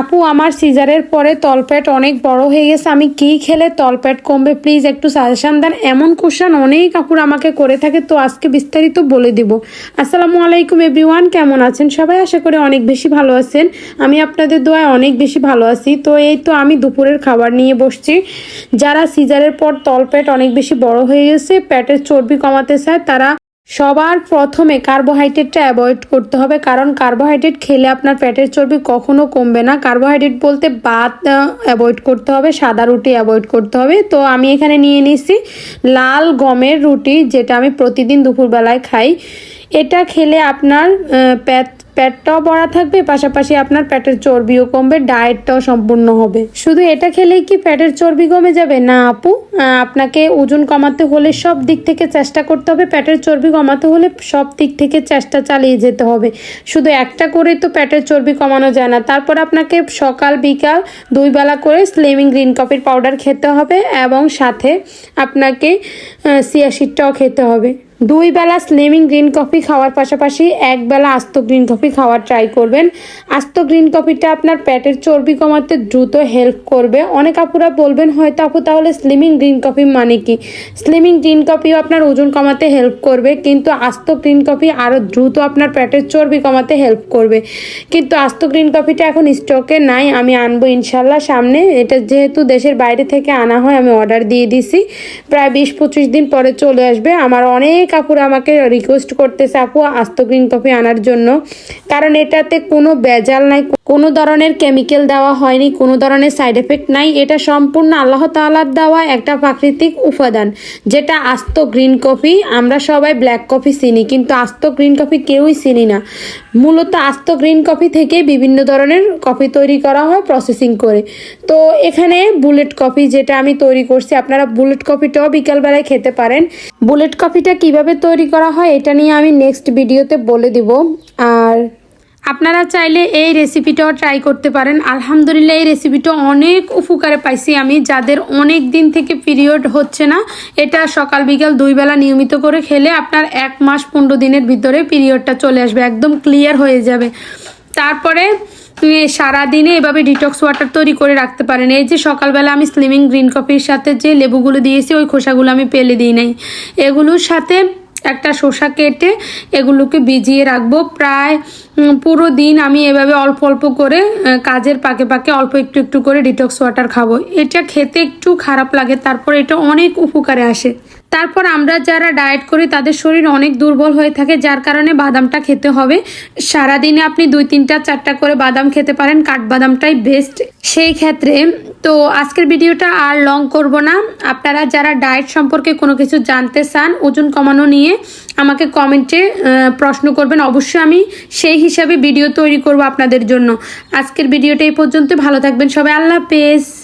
আপু, আমার সিজারের পরে তলপেট অনেক বড় হয়ে গেছে, আমি কি খেলে তলপেট কমবে? প্লিজ একটু সাজেশন দেন। এমন কোশ্চেন অনেক আপুর আমাকে করে থাকে, তো আজকে বিস্তারিত বলে দিব। আসসালামু আলাইকুম এভরিওয়ান কেমন আছেন? সবাই আশা করে অনেক বেশি ভালো আছেন। আমি আপনাদের দোয়ায় অনেক বেশি ভালো আছি। তো এই তো আমি দুপুরের খাবার নিয়ে বসছি। যারা সিজারের পর তলপেট অনেক বেশি বড় হয়ে গেছে, পেটের চর্বি কমাতে চায়, তারা সবার প্রথমে কার্বোহাইড্রেটটা অ্যাভয়েড করতে হবে, কারণ কার্বোহাইড্রেট খেলে আপনার ফ্যাটের চর্বি কখনো কমবে না। কার্বোহাইড্রেট বলতে ভাত অ্যাভয়েড করতে হবে, সাদা রুটি অ্যাভয়েড করতে হবে। তো আমি এখানে নিয়ে নিছি লাল গমের রুটি, যেটা আমি প্রতিদিন দুপুরবেলায় খাই। এটা খেলে আপনার প্যাট পেটটাও ভরা থাকবে, পাশাপাশি আপনার পেটের চর্বিও কমবে, ডায়েটটাও সম্পূর্ণ হবে। শুধু এটা খেলেই কি পেটের চর্বি কমে যাবে? না, আপু। আপনাকে ওজন কমাতে হলে সব দিক থেকে চেষ্টা করতে হবে, পেটের চর্বি কমাতে হলে সব দিক থেকে চেষ্টা চালিয়ে যেতে হবে। শুধু একটা করেই তো পেটের চর্বি কমানো যায় না। তারপর আপনাকে সকাল, বিকাল দুই বেলা করে স্লিমিং গ্রিন কফির পাউডার খেতে হবে এবং সাথে আপনাকে সিয়াশিটটাও খেতে হবে। দুই বেলা স্লিমিং গ্রিন কফি খাওয়ার পাশাপাশি এক বেলা আস্ত গ্রিন কফি খাওয়ার ট্রাই করবেন। আস্ত গ্রিন কফিটা আপনার পেটের চর্বি কমাতে দ্রুত হেল্প করবে। অনেক আপুরা বলবেন, হয়তো আপু, তাহলে স্লিমিং গ্রিন কফি মানে কি? স্লিমিং গ্রিন কফিও আপনার ওজন কমাতে হেল্প করবে, কিন্তু আস্ত গ্রিন কফি আরও দ্রুত আপনার পেটের চর্বি কমাতে হেল্প করবে। কিন্তু আস্ত গ্রিন কফিটা এখন স্টকে নাই, আমি আনব ইনশাল্লাহ সামনে। এটা যেহেতু দেশের বাইরে থেকে আনা হয়, আমি অর্ডার দিয়ে দিছি। প্রায় বিশ পঁচিশ দিন পরে চলে আসবে। আমার অনেক আপুরা আমাকে রিকোয়েস্ট করতেছে, আপু, আস্ত গ্রিন কফি আনার জন্য। কারণ এটাতে কোনো বেজাল নাই, কোনো ধরনের কেমিক্যাল দেওয়া হয়নি, কোনো ধরনের সাইড এফেক্ট নাই। এটা সম্পূর্ণ আল্লাহ তাআলার দেওয়া একটা প্রাকৃতিক উপাদান, যেটা আস্ত গ্রিন কফি আমরা সবাই ব্ল্যাক কফি চিনি, কিন্তু আস্ত গ্রিন কফি কেউই চিনি না। মূলত আস্ত গ্রিন কফি থেকে বিভিন্ন ধরনের কফি তৈরি করা হয় প্রসেসিং করে। তো এখানে বুলেট কফি যেটা আমি তৈরি করছি, আপনারা বুলেট কফিটাও বিকালবেলায় খেতে পারেন। বুলেট কফিটা কীভাবে তৈরি করা হয় এটা নিয়ে আমি নেক্সট ভিডিওতে বলে দিব। আর আপনারা চাইলে এই রেসিপিটাও ট্রাই করতে পারেন। আলহামদুলিল্লাহ, এই রেসিপিটা অনেক উপকারে পাইছি আমি। যাদের অনেক দিন থেকে পিরিয়ড হচ্ছে না, এটা সকাল বিকাল দুই বেলা নিয়মিত করে খেলে আপনার এক মাস পনেরো দিনের ভিতরে পিরিয়ডটা চলে আসবে, একদম ক্লিয়ার হয়ে যাবে। তারপরে সারাদিনে এভাবে ডিটক্স ওয়াটার তৈরি করে রাখতে পারেন। এই যে সকালবেলা আমি স্লিমিং গ্রিন কফির সাথে যে লেবুগুলো দিয়েছি, ওই খোসাগুলো আমি পেলে দিই নাই। এগুলোর সাথে একটা শসা কেটে এগুলোকে ভিজিয়ে রাখব। প্রায় পুরো দিন আমি এভাবে অল্প অল্প করে কাজের পাকে পাকে অল্প একটু একটু করে ডিটক্স ওয়াটার খাব। এটা খেতে একটু খারাপ লাগে, তারপর এটা অনেক উপকারে আসে। তারপর আমরা যারা ডায়েট করি, তাদের শরীর অনেক দুর্বল হয়ে থাকে, যার কারণে বাদামটা খেতে হবে। সারাদিনে আপনি দুই, তিনটা, চারটা করে বাদাম খেতে পারেন, কাঠবাদামটাই বেস্ট সেই ক্ষেত্রে, তো আজকের ভিডিওটা আর লং করব না। আপনারা যারা ডায়েট সম্পর্কে কোনো কিছু জানতে চান, ওজন কমানো নিয়ে আমাকে কমেন্টে প্রশ্ন করবেন। অবশ্যই আমি সেই হিসাবে ভিডিও তৈরি করব আপনাদের জন্য। আজকের ভিডিওটা এই পর্যন্ত ভালো থাকবেন সবাই। আল্লাহ হাফেজ।